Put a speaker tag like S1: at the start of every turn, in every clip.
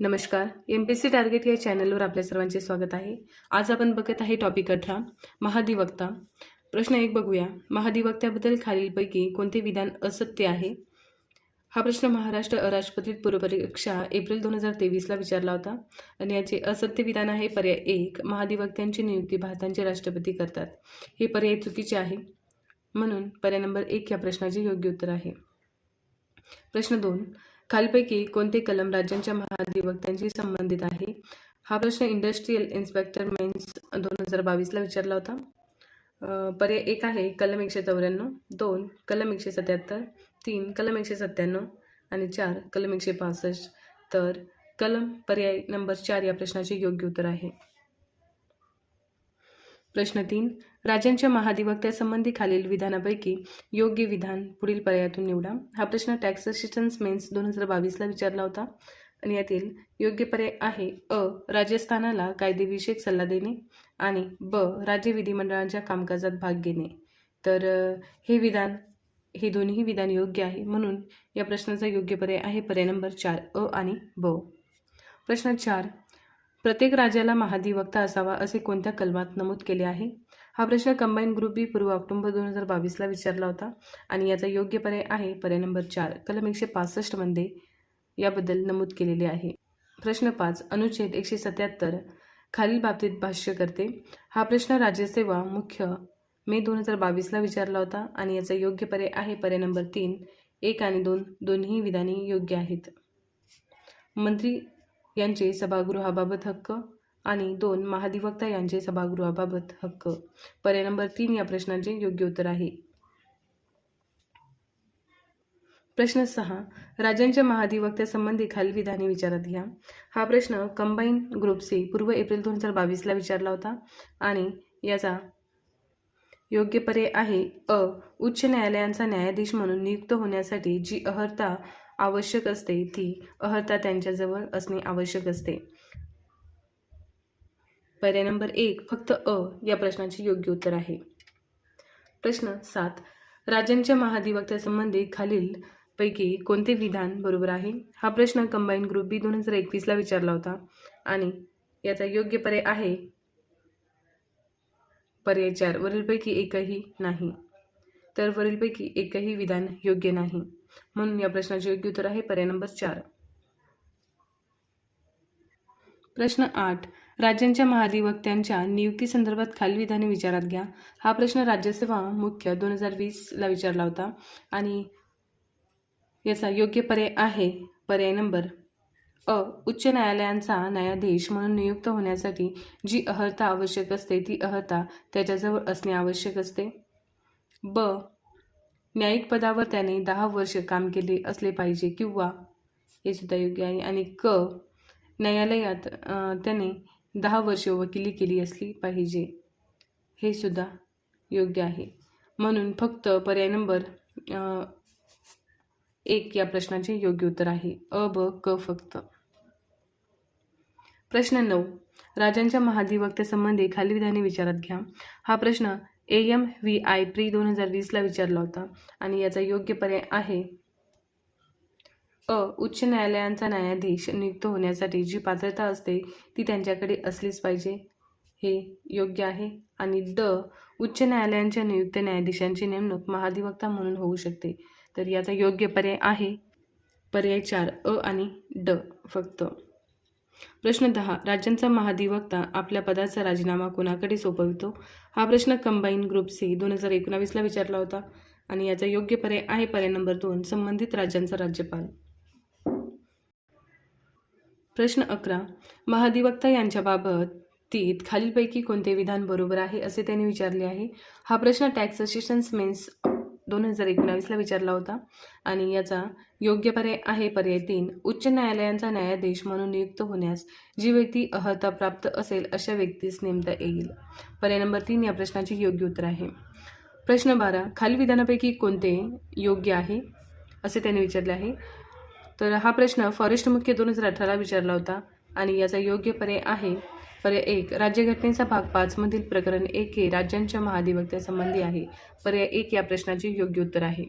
S1: नमस्कार. M P C target या चॅनलवर आपल्या सर्वांचे स्वागत आहे. आज आपण बघत आहे टॉपिक अठरा महाधिवक्ता. प्रश्न एक बघूया. महाधिवक्त्याबद्दल खालीलपैकी कोणते विधान असत्य आहे? हा प्रश्न महाराष्ट्र अराजपत्रित पूर्वपरीक्षा एप्रिल दोन हजार तेवीसला विचारला होता. आणि याचे असत्य विधान आहे पर्याय एक महाधिवक्त्यांची नियुक्ती भारताचे राष्ट्रपती करतात. हे पर्याय चुकीचे आहे. म्हणून पर्याय नंबर एक या प्रश्नाचे योग्य उत्तर आहे. प्रश्न दोन खालपैकी कोणते कलम राज्यांच्या महाधिवक्त्यांशी संबंधित आहे? हा प्रश्न इंडस्ट्रीयल इन्स्पेक्टर मेन्स दोन हजार बावीसला विचारला होता. पर्याय एक आहे कलम एकशे चौऱ्याण्णव दोन कलम एकशे सत्याहत्तर तीन कलम एकशे सत्त्याण्णव आणि चार कलम एकशे पासष्ट. तर कलम पर्याय नंबर चार या प्रश्नाचे योग्य उत्तर आहे. प्रश्न तीन राज्यांच्या महाधिवक्त्यासंबंधी खालील विधानापैकी योग्य विधान पुढील पर्यायातून निवडा. हा प्रश्न टॅक्स असिस्टन्स मेन्स दोन हजार बावीसला विचारला होता. आणि यातील योग्य पर्याय आहे अ. राजस्थानाला कायदेविषयक सल्ला देणे आणि ब. राज्य विधिमंडळांच्या कामकाजात भाग घेणे. तर हे विधान हे दोन्ही विधान योग्य आहे म्हणून या प्रश्नाचा योग्य पर्याय आहे पर्याय नंबर चार अ आणि ब. प्रश्न चार. प्रत्येक राज्याला महाधिवक्ता असावा असे कोणत्या कलमात नमूद केले आहे? हा प्रश्न कंबाईन ग्रुप बी पूर्व ऑक्टोबर दोन हजार बावीसला विचारला होता आणि याचा योग्य पर्याय आहे. पर्याय नंबर चार कलम एकशे पासष्टमध्ये याबद्दल नमूद केलेले आहे. प्रश्न पाच अनुच्छेद एकशे सत्याहत्तर खालील बाबतीत भाष्य करते. हा प्रश्न राज्यसेवा मुख्य मे दोन हजार बावीसला विचारला होता आणि याचा योग्य पर्याय आहे. पर्याय नंबर तीन एक आणि दोन दोन्ही विधाने योग्य आहेत. मंत्री यांचे सभागृहाबाबत हक्क आणि दोन महाधिवक्ता यांचे सभागृहाबाबत हक्क. पर्याय नंबर तीन या प्रश्नाचे योग्य उत्तर आहे. प्रश्न सहा. राज्यांच्या महाधिवक्त्यासंबंधी खालील विधाने विचारात घ्या. हा प्रश्न कंबाईन ग्रुप सी पूर्व एप्रिल दोन हजार बावीसला विचारला होता आणि याचा योग्य पर्याय आहे अ. उच्च न्यायालयांचा न्यायाधीश म्हणून नियुक्त होण्यासाठी जी अहर्ता आवश्यक असते ती अहर्ता त्यांच्याजवळ असणे आवश्यक असते. पर्याय नंबर एक फक्त अ या प्रश्नाचे योग्य उत्तर आहे. प्रश्न सात राज्यांच्या महाधिवक्त्यासंबंधी खालील पैकी कोणते विधान बरोबर आहे? हा प्रश्न कंबाईन ग्रुप बी दोन हजार एकवीसला विचारला होता. आणि याचा योग्य पर्याय आहे? पर्याय चार वरीलपैकी एकही नाही. तर वरीलपैकी एकही विधान योग्य नाही. म्हणून या प्रश्नाचे योग्य उत्तर आहे पर्याय नंबर चार. प्रश्न आठ राज्यांच्या महाधिवक्त्यांच्या नियुक्तीसंदर्भात खाली विधाने विचारात घ्या. हा प्रश्न राज्यसेवा मुख्य दोन हजार वीसला विचारला होता. आणि याचा योग्य पर्याय आहे. पर्याय नंबर अ. उच्च न्यायालयांचा न्यायाधीश म्हणून नियुक्त होण्यासाठी जी अहर्ता आवश्यक असते ती अहर्ता त्याच्याजवळ असणे आवश्यक असते. ब. न्यायिक पदावर त्याने दहा वर्ष काम केले असले पाहिजे किंवा हे सुद्धा योग्य आहे. आणि क. न्यायालयात त्याने दहा वर्षे वकिली केली असली पाहिजे. हे सुद्धा योग्य आहे. म्हणून फक्त पर्याय नंबर एक या प्रश्नाचे योग्य उत्तर आहे. अ ब क फक्त. प्रश्न नऊ. राजांच्या महाधिवक्त्यासंबंधी खाली विधाने विचारात घ्या. हा प्रश्न A M V I pre दोन हजार वीसला विचारला होता आणि याचा योग्य पर्याय आहे अ उच्च न्यायालयांचा न्यायाधीश नियुक्त होण्यासाठी जी पात्रता असते ती त्यांच्याकडे असलीच पाहिजे. हे योग्य आहे आणि ड उच्च न्यायालयांच्या नियुक्त न्यायाधीशांची नेमणूक महाधिवक्ता म्हणून होऊ शकते. तर याचा योग्य पर्याय आहे. पर्याय चार अ आणि ड फक्त. प्रश्न दहा राज्यांचा महाधिवक्ता आपल्या पदाचा राजीनामा कोणाकडे सोपवितो? हा प्रश्न कंबाईन ग्रुप सी दोन हजार एकोणावीसला विचारला होता आणि याचा योग्य पर्याय आहे पर्याय नंबर दोन संबंधित राज्यांचा राज्यपाल. प्रश्न अकरा. महाधिवक्ता यांच्याबाबत तीत खालीलपैकी कोणते विधान बरोबर आहे असे त्यांनी विचारले आहे? हा प्रश्न टॅक्स असिस्टन्स मेन्स दोन हजार एकोणावीसला विचारला होता आणि याचा योग्य पर्याय आहे पर्याय तीन. उच्च न्यायालयांचा न्यायाधीश म्हणून नियुक्त होण्यास जी व्यक्ती अहता प्राप्त असेल अशा व्यक्तीस नेमता येईल. पर्याय नंबर तीन या प्रश्नाचे योग्य उत्तर आहे. प्रश्न बारा. खालील विधानापैकी कोणते योग्य आहे? असे त्यांनी विचारले आहे. तर हा प्रश्न फॉरेस्ट मुख्य दोन हजार अठराला विचारला होता आणि याचा योग्य पर्याय आहे. पर्याय एक राज्यघटनेचा भाग पाच मधील प्रकरण एक हे राज्यांच्या महाधिवक्त्यासंबंधी आहे. पर्याय एक या प्रश्नाचे योग्य उत्तर आहे.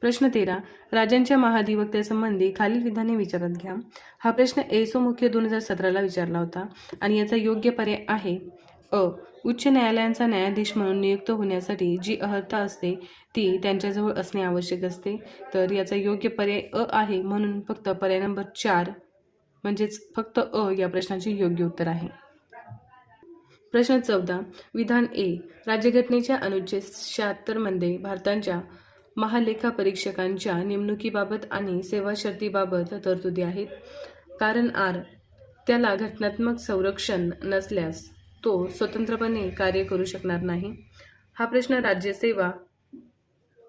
S1: प्रश्न तेरा राज्यांच्या महाधिवक्त्यासंबंधी खालील विधाने विचारात घ्या. हा प्रश्न एसो मुख्य दोन हजार सतराला विचारला होता आणि याचा योग्य पर्याय आहे. अ उच्च न्यायालयांचा न्यायाधीश म्हणून नियुक्त होण्यासाठी जी अर्हता असते ती त्यांच्याजवळ असणे आवश्यक असते. तर याचा योग्य पर्याय अ आहे म्हणून फक्त पर्याय नंबर चार म्हणजेच फक्त अ या प्रश्नाचे योग्य उत्तर आहे. प्रश्न चौदा विधान ए राज्यघटनेच्या अनुच्छेद शहात्तरमध्ये भारताच्या महालेखा परीक्षकांच्या नेमणुकीबाबत आणि सेवा शर्तीबाबत तरतुदी आहेत. कारण आर त्याला घटनात्मक संरक्षण नसल्यास तो स्वतंत्रपणे कार्य करू शकणार नाही. हा प्रश्न राज्यसेवा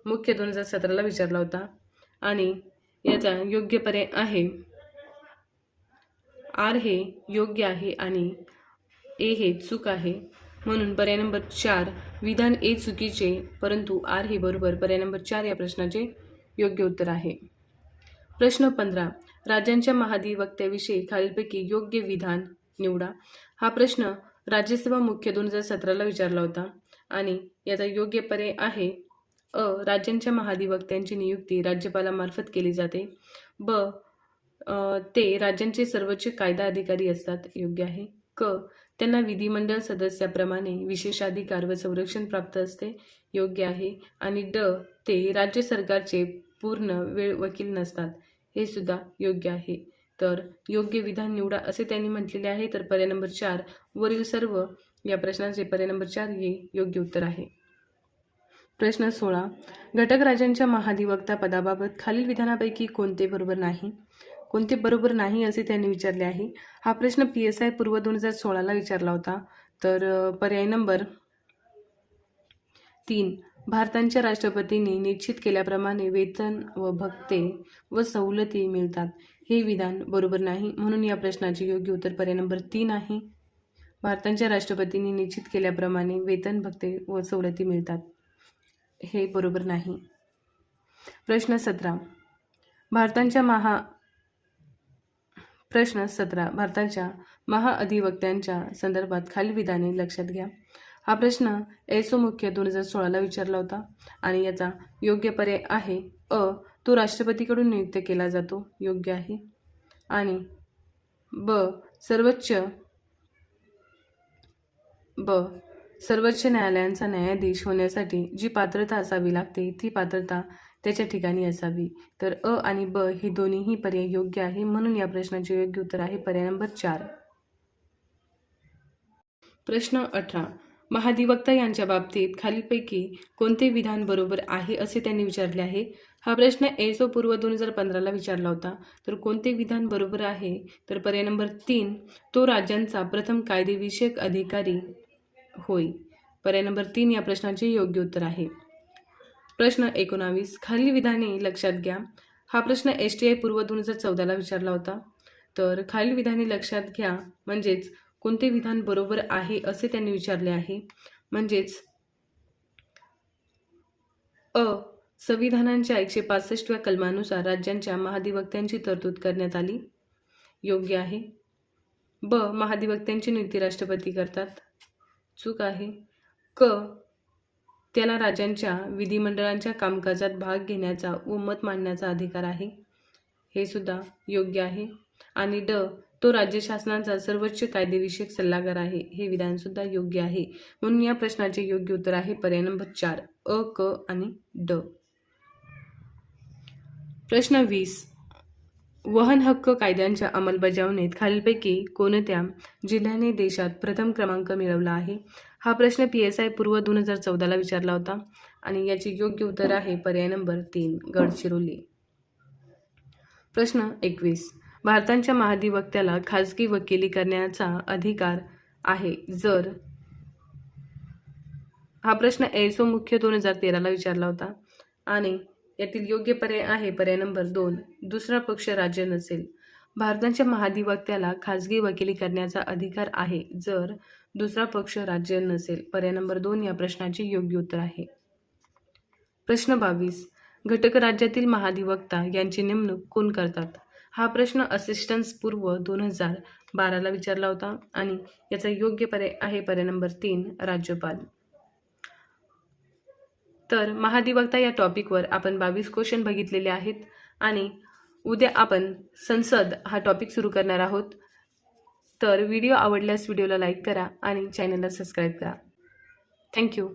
S1: मुख्य दोन हजार सतराला विचारला होता. आणि याचा योग्य पर्याय आहे. आर हे योग्य आहे आणि ए हे चूक आहे. म्हणून पर्याय नंबर चार विधान ए चुकीचे परंतु आर हे बरोबर. पर्याय नंबर चार या प्रश्नाचे योग्य उत्तर आहे. प्रश्न पंधरा राज्यांच्या महाधिवक्त्याविषयी खालीलपैकी योग्य विधान निवडा. हा प्रश्न राज्यसभा मुख्य दोन हजार सतराला विचारला होता. आणि याचा योग्य पर्याय आहे अ राज्यांच्या महाधिवक्त्यांची नियुक्ती राज्यपालामार्फत केली जाते. ब ते राज्यांचे सर्वोच्च कायदा अधिकारी असतात योग्य आहे. क त्यांना विधिमंडळ सदस्याप्रमाणे विशेषाधिकार व संरक्षण प्राप्त असते योग्य आहे. आणि ड ते राज्य सरकारचे पूर्ण वेळ वकील नसतात हे सुद्धा योग्य आहे. तर योग्य विधान निवडा असे त्यांनी म्हटलेले आहे. तर पर्याय नंबर चार वरील सर्व या प्रश्नाचे पर्याय नंबर चार हे योग्य उत्तर आहे. प्रश्न सोळा घटकराजांच्या महाधिवक्ता पदाबाबत खालील विधानापैकी कोणते बरोबर नाही? कोणते बरोबर नाही असे त्यांनी विचारले आहे? हा प्रश्न पी एस आय पूर्व दोन हजार सोळाला विचारला होता. तर पर्याय नंबर तीन भारताच्या राष्ट्रपतींनी निश्चित केल्याप्रमाणे वेतन व भत्ते व सवलती मिळतात. हे विधान बरोबर नाही म्हणून या प्रश्नाचे योग्य उत्तर पर्याय नंबर तीन आहे. भारताच्या राष्ट्रपतींनी निश्चित केल्याप्रमाणे वेतन भत्ते व सवलती मिळतात. हे बरोबर नाही. प्रश्न सतरा. भारतांच्या महा प्रश्न सतरा. भारताच्या महाअधिवक्त्यांच्या संदर्भात खालील विधाने लक्षात घ्या. हा प्रश्न एसो मुख्य दोन हजार सोळाला विचारला होता आणि याचा योग्य पर्याय आहे अ तो राष्ट्रपतीकडून नियुक्त केला जातो योग्य आहे. आणि ब सर्वोच्च ब सर्वोच्च न्यायालयांचा न्यायाधीश होण्यासाठी जी पात्रता असावी लागते ती पात्रता त्याच्या ठिकाणी असावी. तर अ आणि ब हे दोन्हीही पर्याय योग्य आहे म्हणून या प्रश्नाचे योग्य उत्तर आहे पर्याय नंबर चार. प्रश्न अठरा. महाधिवक्ता यांच्या बाबतीत खालीलपैकी कोणते विधान बरोबर आहे असे त्यांनी विचारले आहे? हा प्रश्न एसो पूर्व दोन हजार पंधराला विचारला होता. तर कोणते विधान बरोबर आहे? तर पर्याय नंबर तीन तो राज्यांचा प्रथम कायदेविषयक अधिकारी होय. पर्याय नंबर तीन या प्रश्नाचे योग्य उत्तर आहे. प्रश्न एकोणावीस खालील विधाने लक्षात घ्या. हा प्रश्न एस टी आय पूर्व दोन हजार चौदाला विचारला होता. तर खालील विधाने लक्षात घ्या. म्हणजेच कोणते विधान बरोबर आहे असे त्यांनी विचारले आहे? म्हणजेच अ संविधानांच्या एकशे पासष्टव्या कलमानुसार राज्यांच्या महाधिवक्त्यांची तरतूद करण्यात आली. योग्य आहे. ब महाधिवक्त्यांची नियुक्ती राष्ट्रपती करतात. चूक आहे. क त्याला राज्यांच्या विधिमंडळांच्या कामकाजात भाग घेण्याचा व मत मांडण्याचा अधिकार आहे. हे सुद्धा योग्य आहे. आणि ड तो राज्य शासनाचा सर्वोच्च कायदेविषयक सल्लागार आहे. हे विधानसुद्धा योग्य आहे. म्हणून या प्रश्नाचे योग्य उत्तर आहे पर्याय नंबर चार अ क आणि ड. प्रश्न वीस वहन हक्क कायद्यांच्या अंमलबजावणीत खालीलपैकी कोणत्या जिल्ह्याने देशात प्रथम क्रमांक मिळवला आहे? हा प्रश्न पी एस आय पूर्व दोन हजार चौदाला विचारला होता आणि याचे योग्य उत्तर आहे पर्याय नंबर तीन गडचिरोली. प्रश्न एकवीस भारताच्या महाधिवक्त्याला खाजगी वकिली करण्याचा अधिकार आहे. जर हा प्रश्न एसो मुख्य दोन हजार तेराला विचारला होता आणि यातील योग्य पर्याय आहे पर्याय नंबर दोन दुसरा पक्ष राज्य नसेल. भारताच्या महाधिवक्त्याला खाजगी वकिली करण्याचा अधिकार आहे. जर दुसरा पक्ष राज्य नसेल पर्याय नंबर दोन या प्रश्नाचे योग्य उत्तर आहे. प्रश्न बावीस घटक राज्यातील महाधिवक्ता यांची नेमणूक कोण करतात? हा प्रश्न असिस्टन्स पूर्व दोन हजार बाराला विचारला होता आणि याचा योग्य पर्याय आहे पर्याय नंबर तीन राज्यपाल. तर महाधिवक्ता या टॉपिकवर आपण बावीस क्वेश्चन बघितलेले आहेत आणि उद्या आपण संसद हा टॉपिक सुरू करणार आहोत. तर व्हिडिओ आवडल्यास व्हिडिओला लाईक करा आणि चॅनलला सबस्क्राईब करा. थँक्यू